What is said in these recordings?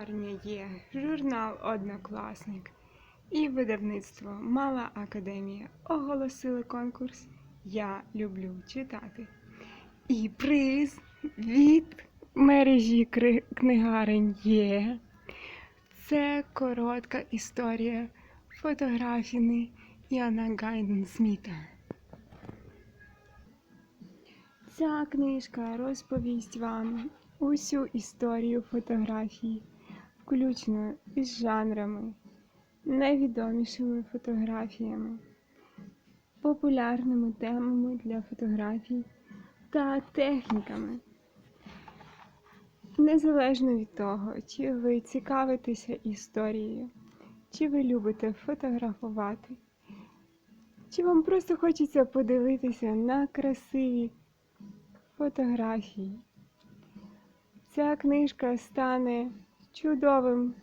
Книгарня є, журнал Однокласник і видавництво Мала Академія оголосили конкурс Я люблю читати. І приз від мережі книгарень є. Це коротка історія фотографіни Яна Гайден Сміта. Ця книжка розповість вам усю історію фотографії, включно із жанрами, найвідомішими фотографіями, популярними темами для фотографій та техніками. Незалежно від того, чи ви цікавитеся історією, чи ви любите фотографувати, чи вам просто хочеться подивитися на красиві фотографії. Ця книжка стане чудовим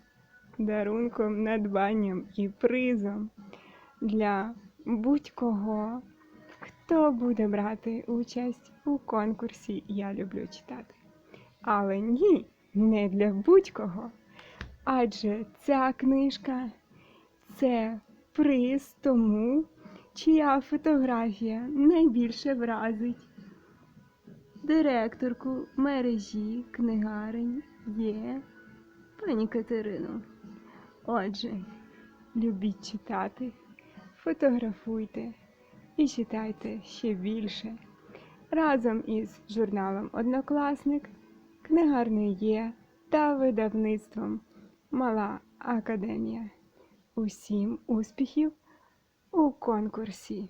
дарунком, надбанням і призом для будь-кого, хто буде брати участь у конкурсі Я люблю читати. Але ні, не для будь-кого. Адже ця книжка це приз тому, чия фотографія найбільше вразить директорку мережі книгарень є пані Катерину. Отже, любіть читати, фотографуйте і читайте ще більше. Разом із журналом Однокласник, книгарнею є та видавництвом Мала Академія. Усім успіхів у конкурсі!